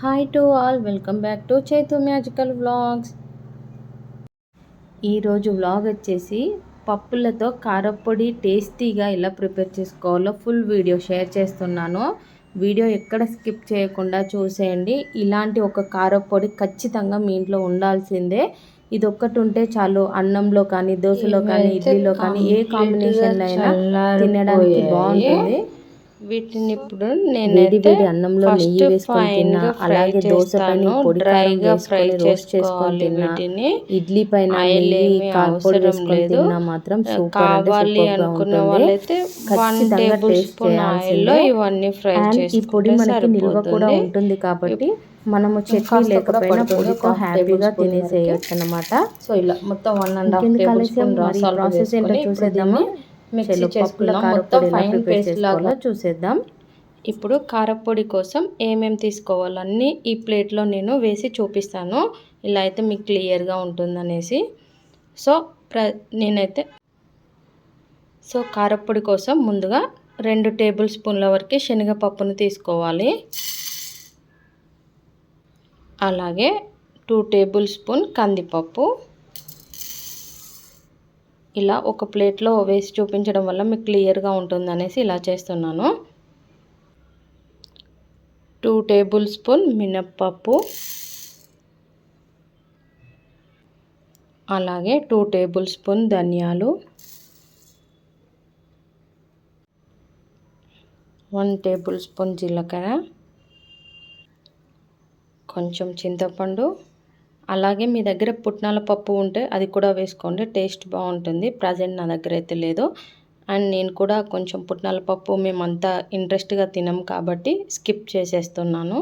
Hi to all welcome back to Chaitu magical vlogs ఈరోజు vlog వచ్చేసి పప్పులతో కారపొడి టేస్టీగా ఎలా ప్రిపేర్ చేసుకోవాలో ఫుల్ వీడియో షేర్ చేస్తున్నాను. వీడియో ఎక్కడ స్కిప్ చేయకుండా చూసేయండి. ఇలాంటి ఒక కారపొడి ఖచ్చితంగా మీ ఇంట్లో ఉండాల్సిందే. ఇది ఒక్కటి ఉంటే చాలు అన్నంలో కానీ దోశలో కానీ ఇడ్లీలో కానీ ఏ కాంబినేషన్ అయినా తినడానికి బాగుంటుంది. వీటిని ఇప్పుడు వేడి నేను వేడి అన్నంలో నెయ్యి వేసుకొని తిన్నా అలాగే దోశ పైన పొడి డ్రైగా ఫ్రై వేసుకొని రోస్ట్ చేసుకొని చేసుకోవాలి తిన్నా వీటిని. ఇడ్లీ పైన నెయ్యి కారపొడి అవసరం వేసుకొని. తిన్నా మాత్రం సూపర్ కావాలి అనుకున్న వాళ్ళైతే వన్ టేబుల్ స్పూన్ ఆయిల్లో చేయాల్సిందే ఇవన్నీ ఫ్రై అండ్ ఈ పొడి చేసుకుంటే మనకి నిల్వ కూడా ఉంటుంది కాబట్టి మనము చట్నీ లేకపోయినా పొడితో హ్యాపీగా తినేసేయచ్చు అనమాట సో ఇలా మొత్తం one and half table spoon మరి సాల్ట్ ప్రాసెస్ ఏంటో చూసేద్దామా? మిక్సీ చేసుకుందాం మొత్తం ఫైన్ పేస్ట్ లాగా చూసేద్దాం. ఇప్పుడు కారపొడి కోసం ఏమేమి తీసుకోవాలన్నీ ఈ ప్లేట్లో నేను వేసి చూపిస్తాను. ఇలా అయితే మీకు క్లియర్గా ఉంటుందనేసి. సో ప్ర నేనైతే సో కారపొడి కోసం ముందుగా రెండు టేబుల్ స్పూన్ల వరకు శనగపప్పును తీసుకోవాలి. అలాగే టూ టేబుల్ స్పూన్ కందిపప్పు. ఇలా ఒక ప్లేట్లో వేసి చూపించడం వల్ల మీకు క్లియర్గా ఉంటుంది అనేసి ఇలా చేస్తున్నాను. టూ టేబుల్ స్పూన్ మినప్పప్పు. అలాగే టూ టేబుల్ స్పూన్ ధనియాలు. వన్ టేబుల్ స్పూన్ జీలకర్ర. కొంచెం చింతపండు. అలాగే మీ దగ్గర పుట్నాల పప్పు ఉంటే అది కూడా వేసుకోండి. టేస్ట్ బాగుంటుంది. ప్రజెంట్ నా దగ్గర అయితే లేదు. అండ్ నేను కూడా కొంచెం పుట్నాల పప్పు మేమంతా ఇంట్రెస్ట్గా తినం కాబట్టి స్కిప్ చేసేస్తున్నాను.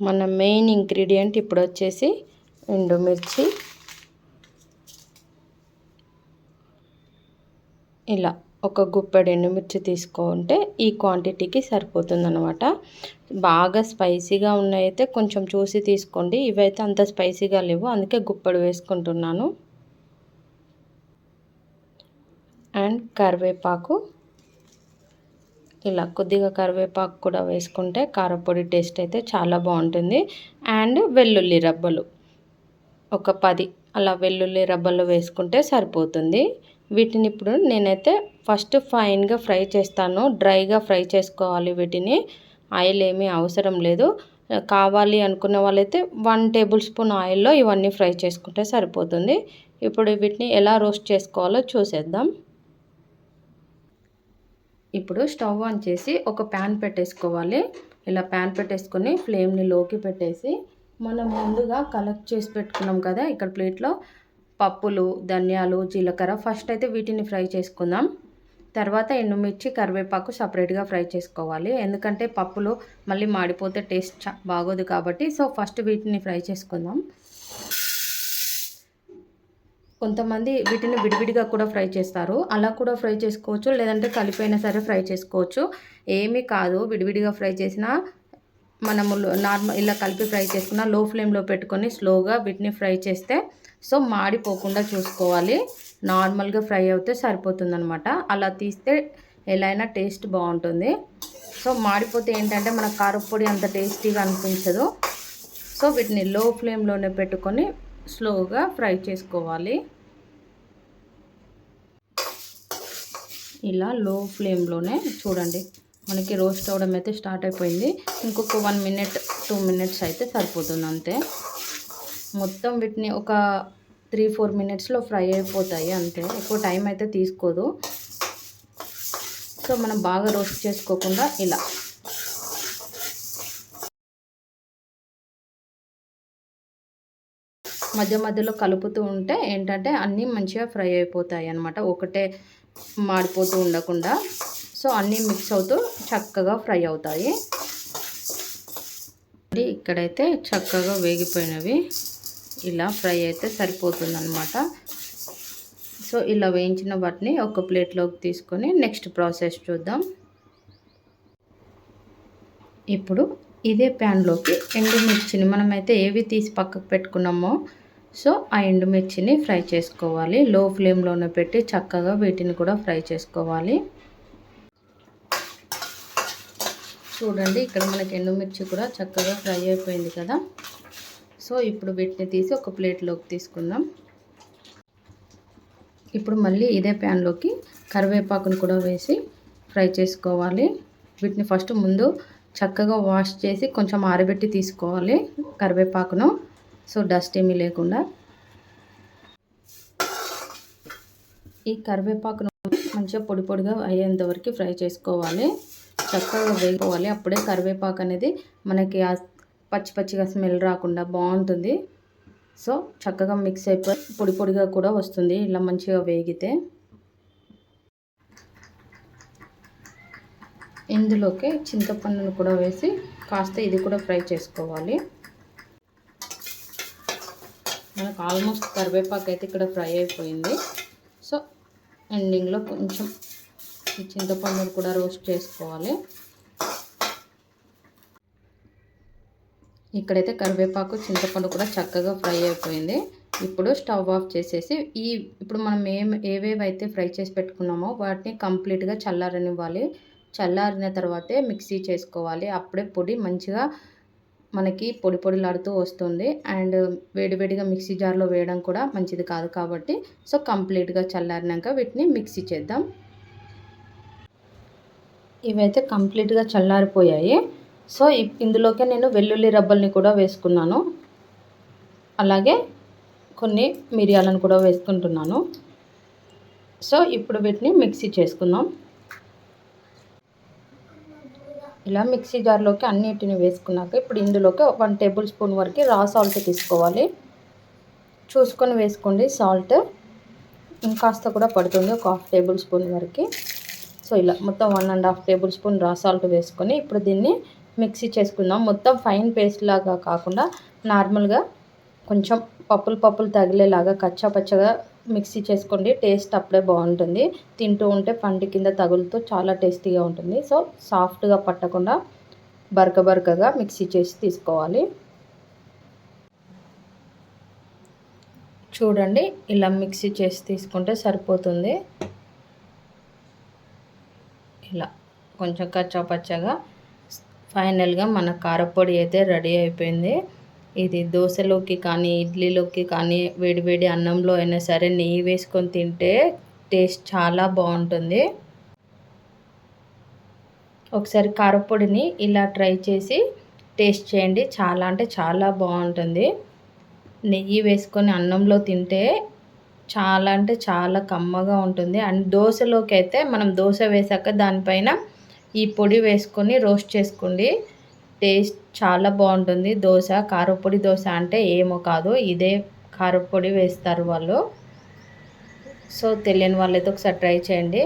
మన మెయిన్ ఇంగ్రీడియంట్ ఇప్పుడు వచ్చేసి ఎండుమిర్చి. ఇలా. ఒక గుప్పెడు ఎండుమిర్చి తీసుకుంటే ఈ క్వాంటిటీకి సరిపోతుంది అనమాట బాగా స్పైసీగా ఉన్నాయైతే కొంచెం చూసి తీసుకోండి. ఇవైతే అంత స్పైసీగా లేవు. అందుకే గుప్పెడు వేసుకుంటున్నాను. అండ్ కరివేపాకు. ఇలా కొద్దిగా కరివేపాకు కూడా వేసుకుంటే కారపొడి టేస్ట్ అయితే చాలా బాగుంటుంది. అండ్ వెల్లుల్లి రబ్బలు. ఒక పది అలా వెల్లుల్లి రబ్బలు వేసుకుంటే సరిపోతుంది. వీటిని ఇప్పుడు నేనైతే ఫస్ట్ ఫైన్గా ఫ్రై చేస్తాను. డ్రైగా ఫ్రై చేసుకోవాలి వీటిని. ఆయిల్ ఏమీ అవసరం లేదు. కావాలి అనుకున్న వాళ్ళైతే వన్ టేబుల్ స్పూన్ ఆయిల్లో ఇవన్నీ ఫ్రై చేసుకుంటే సరిపోతుంది. ఇప్పుడు వీటిని ఎలా రోస్ట్ చేసుకోవాలో చూసేద్దాం. ఇప్పుడు స్టవ్ ఆన్ చేసి ఒక ప్యాన్ పెట్టేసుకోవాలి. ఇలా ప్యాన్ పెట్టేసుకొని ఫ్లేమ్ని లోకి పెట్టేసి మనం ముందుగా కలెక్ట్ చేసి పెట్టుకున్నాం కదా ఇక్కడ ప్లేట్లో. పప్పులు ధనియాలు జీలకర్ర ఫస్ట్ అయితే వీటిని ఫ్రై చేసుకుందాం. తర్వాత ఎండుమిర్చి కరివేపాకు సపరేట్గా ఫ్రై చేసుకోవాలి. ఎందుకంటే పప్పులు మళ్ళీ మాడిపోతే టేస్ట్ బాగోదు కాబట్టి సో ఫస్ట్ వీటిని ఫ్రై చేసుకుందాం. కొంతమంది వీటిని విడివిడిగా కూడా ఫ్రై చేస్తారు. అలా కూడా ఫ్రై చేసుకోవచ్చు. లేదంటే కలిపైనా సరే ఫ్రై చేసుకోవచ్చు. ఏమీ కాదు. విడివిడిగా ఫ్రై చేసినా మనము నార్మల్ ఇలా కలిపి ఫ్రై చేసుకున్న లో ఫ్లేమ్లో పెట్టుకొని స్లోగా వీటిని ఫ్రై చేస్తే సో మాడిపోకుండా చూసుకోవాలి. నార్మల్గా ఫ్రై అవుతే సరిపోతుంది అనమాట అలా తీస్తే ఎలా అయినా టేస్ట్ బాగుంటుంది. సో మాడిపోతే ఏంటంటే మన కారపొడి అంత టేస్టీగా అనిపించదు. సో వీటిని లో ఫ్లేమ్లోనే పెట్టుకొని స్లోగా ఫ్రై చేసుకోవాలి. ఇలా లో ఫ్లేమ్లోనే చూడండి. మనకి రోస్ట్ అవ్వడం అయితే స్టార్ట్ అయిపోయింది. ఇంకొక వన్ మినిట్ టూ మినిట్స్ అయితే సరిపోతుంది అంతే. మొత్తం వీటిని ఒక త్రీ ఫోర్ మినిట్స్లో ఫ్రై అయిపోతాయి అంతే. ఎక్కువ టైం అయితే తీసుకోదు. సో మనం బాగా రోస్ట్ చేసుకోకుండా ఇలా. మధ్య మధ్యలో కలుపుతూ ఉంటే ఏంటంటే అన్నీ మంచిగా ఫ్రై అయిపోతాయి అనమాట ఒకటే మాడిపోతూ ఉండకుండా. సో అన్నీ మిక్స్ అవుతూ చక్కగా ఫ్రై అవుతాయి. ఇక్కడైతే చక్కగా వేగిపోయినవి. ఇలా ఫ్రై అయితే సరిపోతుంది అనమాట సో ఇలా వేయించిన వాటిని ఒక ప్లేట్లోకి తీసుకొని నెక్స్ట్ ప్రాసెస్ చూద్దాం. ఇప్పుడు ఇదే ప్యాన్లోకి ఎండుమిర్చిని మనమైతే ఏవి తీసి పక్కకు పెట్టుకున్నామో సో ఆ ఎండుమిర్చిని ఫ్రై చేసుకోవాలి. లో ఫ్లేమ్లోనే పెట్టి చక్కగా వీటిని కూడా ఫ్రై చేసుకోవాలి. చూడండి ఇక్కడ మనకి ఎండుమిర్చి కూడా చక్కగా ఫ్రై అయిపోయింది కదా. సో ఇప్పుడు వీటిని తీసి ఒక ప్లేట్లోకి తీసుకుందాం. ఇప్పుడు మళ్ళీ ఇదే ప్యాన్లోకి కరివేపాకును కూడా వేసి ఫ్రై చేసుకోవాలి. వీటిని ఫస్ట్ ముందు చక్కగా వాష్ చేసి కొంచెం ఆరబెట్టి తీసుకోవాలి కరివేపాకును. సో డస్ట్ ఏమీ లేకుండా. ఈ కరివేపాకును మంచిగా పొడి పొడిగా అయ్యేంత వరకు ఫ్రై చేసుకోవాలి. చక్కగా వేసుకోవాలి అప్పుడే కరివేపాకు అనేది మనకి పచ్చి పచ్చిగా స్మెల్ రాకుండా బాగుంటుంది. సో చక్కగా మిక్స్ అయిపోయి పొడి పొడిగా కూడా వస్తుంది. ఇలా మంచిగా వేగితే ఇందులోకి చింతపండును కూడా వేసి కాస్త ఇది కూడా ఫ్రై చేసుకోవాలి. మనకు ఆల్మోస్ట్ కరివేపాకు అయితే ఇక్కడ ఫ్రై అయిపోయింది. సో ఎండింగ్లో కొంచెం ఈ చింతపండును కూడా రోస్ట్ చేసుకోవాలి. ఇక్కడైతే కరివేపాకు చింతపండు కూడా చక్కగా ఫ్రై అయిపోయింది. ఇప్పుడు స్టవ్ ఆఫ్ చేసేసి ఈ ఇప్పుడు మనం ఏం ఏవేవైతే ఫ్రై చేసి పెట్టుకున్నామో వాటిని కంప్లీట్గా చల్లారనివ్వాలి. చల్లారిన తర్వాతే మిక్సీ చేసుకోవాలి. అప్పుడే పొడి మంచిగా మనకి పొడి పొడిలాడుతూ వస్తుంది. అండ్ వేడివేడిగా మిక్సీ జార్లో వేయడం కూడా మంచిది కాదు కాబట్టి సో కంప్లీట్గా చల్లారినాక వీటిని మిక్సీ చేద్దాం. ఇవైతే కంప్లీట్గా చల్లారిపోయాయి. సో ఇందులోకే నేను వెల్లుల్లి రబ్బల్ని కూడా వేసుకున్నాను. అలాగే కొన్ని మిరియాలను కూడా వేసుకుంటున్నాను. సో ఇప్పుడు వీటిని మిక్సీ చేసుకుందాం. ఇలా మిక్సీ జార్లోకి అన్నిటిని వేసుకున్నాక ఇప్పుడు ఇందులోకి వన్ టేబుల్ స్పూన్ వరకు రా సాల్ట్ తీసుకోవాలి. చూసుకొని వేసుకోండి సాల్ట్. ఇంకాస్త కూడా పడుతుంది ఒక హాఫ్ టేబుల్ స్పూన్ వరకు. సో ఇలా మొత్తం one and half table spoon రా సాల్ట్ వేసుకొని ఇప్పుడు దీన్ని మిక్సీ చేసుకుందాం. మొత్తం ఫైన్ పేస్ట్ లాగా కాకుండా నార్మల్గా కొంచెం పప్పులు పప్పులు తగిలేలాగా కచ్చా పచ్చగా మిక్సీ చేసుకోండి. టేస్ట్ అప్పుడే బాగుంటుంది. తింటూ ఉంటే పంటి కింద తగులుతూ చాలా టేస్టీగా ఉంటుంది. సో సాఫ్ట్గా పట్టకుండా బరక బరకగా మిక్సీ చేసి తీసుకోవాలి. చూడండి ఇలా మిక్సీ చేసి తీసుకుంటే సరిపోతుంది. ఇలా కొంచెం కచ్చాపచ్చగా ఫైనల్గా మన కారపొడి అయితే రెడీ అయిపోయింది. ఇది దోశలోకి కానీ ఇడ్లీలోకి కానీ వేడివేడి అన్నంలో అయినా సరే నెయ్యి వేసుకొని తింటే టేస్ట్ చాలా బాగుంటుంది. ఒకసారి కారపొడిని ఇలా ట్రై చేసి టేస్ట్ చేయండి. చాలా అంటే చాలా బాగుంటుంది. నెయ్యి వేసుకొని అన్నంలో తింటే చాలా అంటే చాలా కమ్మగా ఉంటుంది. అండ్ దోశలోకి అయితే మనం దోశ వేసాక దానిపైన ఈ పొడి వేసుకొని రోస్ట్ చేసుకోండి. టేస్ట్ చాలా బాగుంటుంది. దోశ కారపొడి దోశ అంటే ఏమో కాదు. ఇదే కారపొడి వేస్తారు వాళ్ళు. సో తెలియని వాళ్ళైతే ఒకసారి ట్రై చేయండి.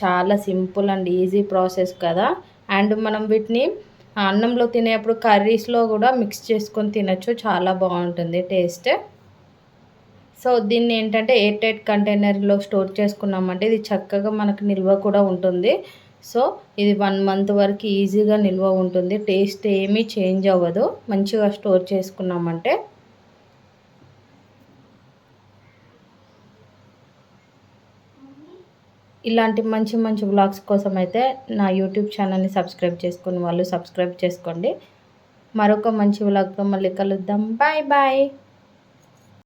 చాలా సింపుల్ అండ్ ఈజీ ప్రాసెస్ కదా. అండ్ మనం వీటిని అన్నంలో తినేప్పుడు కర్రీస్లో కూడా మిక్స్ చేసుకొని తినచ్చు. చాలా బాగుంటుంది టేస్ట్. సో దీన్ని ఏంటంటే ఎయిర్ టైట్ కంటైనర్లో స్టోర్ చేసుకున్నామంటే ఇది చక్కగా మనకు నిల్వ కూడా ఉంటుంది. సో ఇది వన్ మంత్ వరకు ఈజీగా నిల్వ ఉంటుంది. టేస్ట్ ఏమీ చేంజ్ అవ్వదు. మంచిగా స్టోర్ చేసుకున్నామంటే. ఇలాంటి మంచి మంచి వ్లాగ్స్ కోసం అయితే నా యూట్యూబ్ ఛానల్ని సబ్స్క్రైబ్ చేసుకుని వాళ్ళు సబ్స్క్రైబ్ చేసుకోండి. మరొక మంచి వ్లాగ్తో మళ్ళీ కలుద్దాం. Bye bye.